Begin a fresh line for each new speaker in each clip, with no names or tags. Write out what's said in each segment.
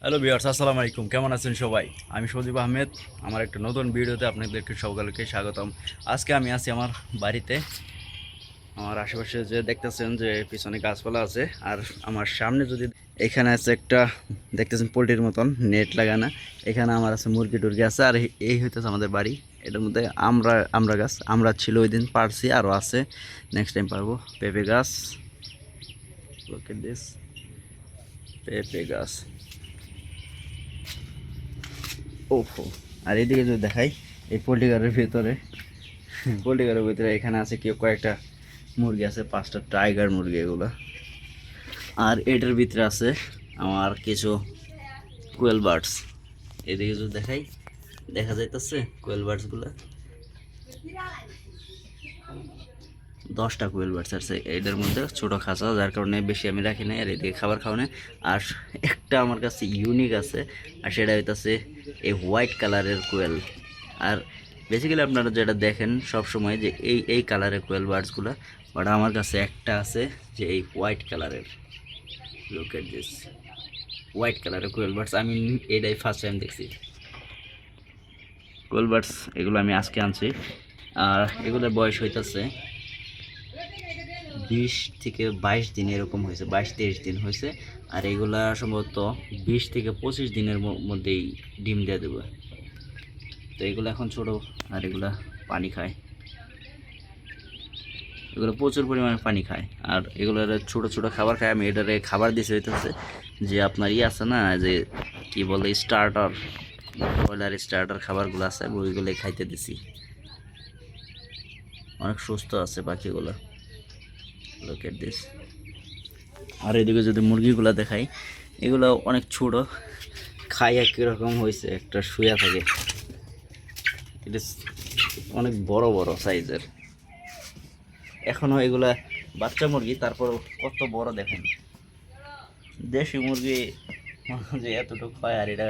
Hello বিয়ার্স আসসালামু আলাইকুম। কেমন আছেন সবাই? আমি সজীব আহমেদ। আমার একটা নতুন ভিডিওতে আপনাদেরকে সকলকে স্বাগতম। আজকে আমি আছি আমার বাড়িতে। আমার আশেপাশে যে দেখতেছেন যে পিছনে গাছপালা আছে, আর আমার সামনে যদি এখানে আছে একটা, দেখতেছেন পোলট্রির মতন, নেট লাগানো। এখানে আমার আছে মুরগি টুরগি আছে, আর এই- হইতেছে আমাদের বাড়ি। এটার মধ্যে আমরা আমরা গাছ, আমরা ছিল ওই দিন, পারছি আরও আছে। নেক্সট টাইম পারব। পেঁপে গাছ। পেঁপে গাছ। ওহো আর এদিকে যদি দেখাই, এই পোল্ট্রি ঘরের ভিতরে, পোল্ট্রি ঘরের ভিতরে এখানে আছে কেউ কয়েকটা মুরগি আছে, পাঁচটা টাইগার মুরগি এগুলো। আর এটার ভিতরে আছে আমার কিছু কোয়েল বার্ডস। এদিকে যদি দেখাই, দেখা যাইতেছে কোয়েল বার্ডসগুলো। দশটা কোয়েল বার্ডস আছে। এদের মধ্যে ছোটো খাঁচা, যার কারণে বেশি আমি রাখি না আর এদিকে খাবার খাওয়ানে আর একটা আমার কাছে ইউনিক আছে, আর সেটা হইতাছে এই হোয়াইট কালারের কোয়েল আর বেসিক্যালি আপনারা যেটা দেখেন সব সময় যে এই এই কালারের কোয়েল বার্ডসগুলো বাট আমার কাছে একটা আছে যে এই হোয়াইট কালারের লুক এট হোয়াইট কালারের কোয়েল বার্ডস, আমি এটাই ফার্স্ট টাইম দেখছি। কোয়েল বার্ডস, এগুলো আমি আজকে আনছি। আর এগুলোর বয়স হইতাছে বিশ থেকে বাইশ দিন এরকম হয়েছে, বাইশ তেইশ দিন হয়েছে। আর এগুলা সম্ভবত বিশ থেকে পঁচিশ দিনের মধ্যেই ডিম দিয়ে দেবে। তো এগুলো এখন ছোট, আর এগুলা পানি খায়। এগুলো প্রচুর পরিমাণে পানি খায়। আর এগুলোর ছোট ছোট খাবার খায়। আমি এটারে খাবার দিতে হইতেছে যে আপনার ই আছে না, যে কি বলে স্টার্টার ব্রয়লার স্টার্টার খাবারগুলো আছে আমি ওইগুলোই খাইতে দিছি। অনেক সুস্থ আছে পাখিগুলো লোক এট দিস আর এদিকে যদি মুরগিগুলো দেখাই, এগুলো অনেক ছোট। খাই একই রকম হয়েছে, একটা শুয়া থাকে। এটা অনেক বড় বড় সাইজের এখনও এগুলা বাচ্চা মুরগি তারপর কত বড় দেখেন। দেশি মুরগি যে এতটুকু হয়, আর এটা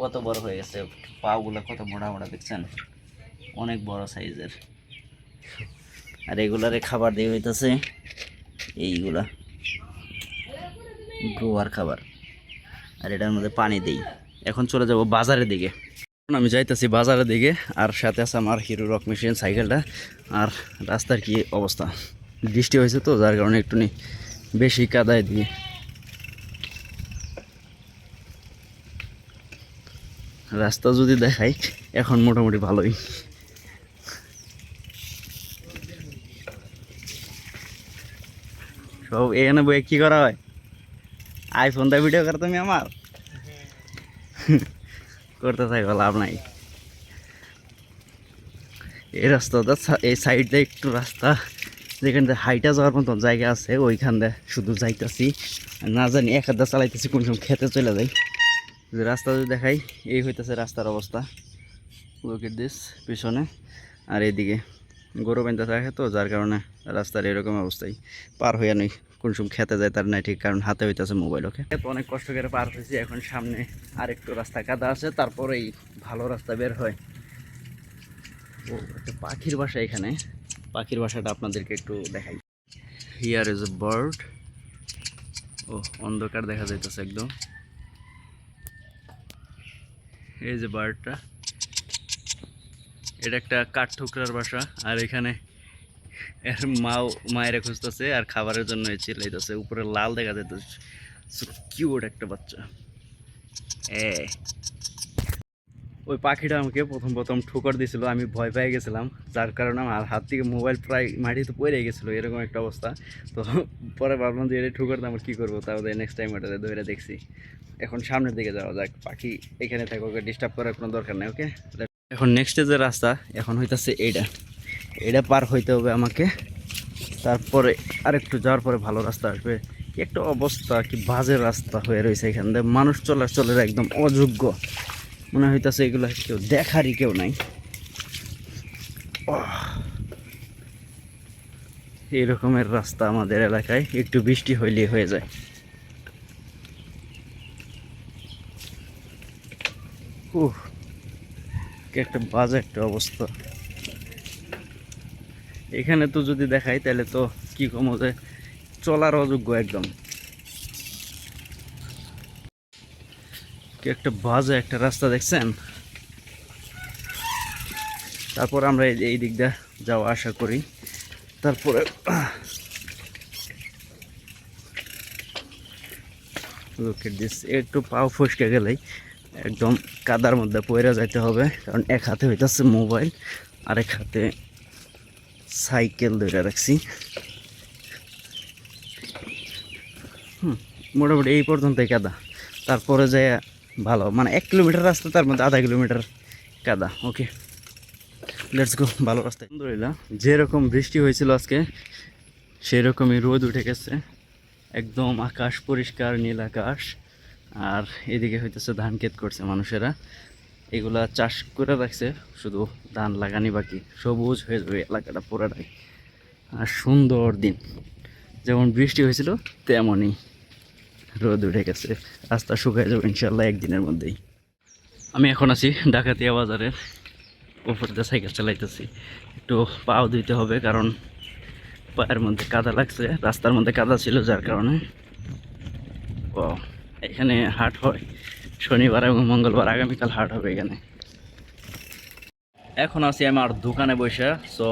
কত বড় হয়ে গেছে, পাগুলো কত মোটা মোটা, দেখছেন? অনেক বড় সাইজের আর এগুলারে খাবার দিয়ে হইতেছে এইগুলা। গ্রোয়ার খাবার। আর এটার মধ্যে পানি দেই। এখন চলে যাব বাজারের দিকে। আমি যাইতেছি বাজারের দিকে, আর সাথে আছে আমার হিরো রক মেশিন সাইকেলটা। আর রাস্তার কি অবস্থা? বৃষ্টি হয়েছে তো, যার কারণে একটু নি বেশি কাদায় দিয়ে। রাস্তা যদি দেখাই, এখন মোটামুটি ভালোই। সব এখানে বইয়ে কি করা হয়? আইফোন দা ভিডিও করো তুমি আমার। করতে থাকো, লাভ নাই। এই রাস্তাটা এই সাইডে একটু রাস্তা, যেখান থেকে হাইটা যাওয়ার মতন জায়গা আছে, ওইখান দিয়ে শুধু যাইতাছি। না জানি, এক হাত চালাইতেছি, কোন সময় খেতে চলে যাই। যে রাস্তা যদি দেখাই, এই হইতেছে রাস্তার অবস্থা। লোকের দিস পিছনে। আর এইদিকে। গরু বান্ধা থাকে তো, যার কারণে রাস্তার এরকম অবস্থায় পার হইয়া নই, কোন সময় খেতে যায় তার নাই ঠিক, কারণ হাতে হইতেছে মোবাইল ওকে তো অনেক কষ্ট করে পার হয়েছি, এখন সামনে আরেকটু রাস্তা কাদা আছে, তারপরেই ভালো রাস্তা বের হয়। ও, একটা পাখির বাসা এখানে। পাখির বাসাটা আপনাদেরকে একটু দেখাই। হিয়ার ইজ এ বার্ড ও, অন্ধকার দেখা যাইতেছে একদম। এই যে বার্ডটা এটা একটা কাঠ ঠুকরার বাসা, আর এখানে এর মাও, মায়ের খুঁজতেছে আর খাবারের জন্য চিল্লাইতেছে। উপরে লাল দেখা যাইতেছে। কিউট একটা বাচ্চা। এ। ওই পাখিটা আমাকে প্রথম প্রথম ঠুকর দিছিল, আমি ভয় পেয়ে গেছিলাম। যার কারণে আমার হাত থেকে মোবাইল প্রায় মাটিতে পড়ে গেছিল, এরকম একটা অবস্থা। তো পরে ভাবলাম যে এটা ঠুকর দিয়ে আমরা কী করব? তাহলে নেক্সট টাইম ওটা ধরে দেখছি। এখন সামনের দিকে যাওয়া যাক। পাখি এখানে থাকে ওকে ডিস্টার্ব করার কোনো দরকার নেই, ওকে? এখন নেক্সটে যে রাস্তা, এখন হইতাছে এইটা এটা পার হইতে হবে আমাকে। তারপরে আরেকটু যাওয়ার পরে ভালো রাস্তা আসবে। একটা অবস্থা, কি বাজে রাস্তা হয়ে রয়েছে এখান দিয়ে। মানুষ চলার চলের একদম অযোগ্য। মনে হইতাছে এগুলো কেউ দেখারই কেউ নাই। এই রকমের রাস্তা আমাদের এলাকায়। একটু বৃষ্টি হইলেই হয়ে যায়। উহ। একটা বাজে একটা অবস্থা। এখানে তো যদি দেখাই, তাহলে তো কি কম যে চলার অযোগ্য একদম। কি একটা বাজে একটা রাস্তা দেখছেন? তারপর আমরা এই- দিকটা যাওয়া আশা করি। তারপরে. একটু পাও ফসকে গেলেই। একদম কাদার মধ্যে পড়ে যাইতে হবে, কারণ এক হাতে হইতেছে মোবাইল আর এক হাতে সাইকেল ধরে রাখছি। হুম, মোটামুটি এই পর্যন্তই কাদা। তারপরে যে ভালো মানে এক কিলোমিটার রাস্তা, তার মধ্যে আধা কিলোমিটার কাদা। ওকে লেটস গো ভালো রাস্তা আলহামদুলিল্লাহ, যেরকম বৃষ্টি হয়েছিল আজকে, সেরকমই রোদ উঠে গেছে। একদম আকাশ পরিষ্কার, নীল আকাশ। আর এদিকে হইতেছে ধান ক্ষেত করছে মানুষেরা। এগুলা চাষ করে রাখছে, শুধু ধান লাগানি বাকি, সবুজ হয়ে যাবে এলাকাটা পুরাটাই। আর সুন্দর দিন। যেমন বৃষ্টি হয়েছিল, তেমনই রোদ উঠে গেছে। রাস্তা শুকায় যাবে ইনশাল্লাহ একদিনের মধ্যেই। আমি এখন আছি ডাকাতিয়া বাজারের উপর দিয়ে সাইকেল চালাইতেছি। একটু পাও দিতে হবে, কারণ পায়ের মধ্যে কাদা লাগছে, রাস্তার মধ্যে কাদা ছিল যার কারণে। ও এখানে হাট হয়। শনিবার এবং মঙ্গলবার আগামীকাল হাট হবে এখানে। এখন আছি আমার দোকানে বসে। সো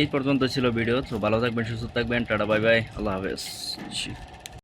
এই পর্যন্ত ছিল ভিডিও। তো ভালো থাকবেন, সুস্থ থাকবেন। Tata, bye bye. আল্লাহ হাফেজ।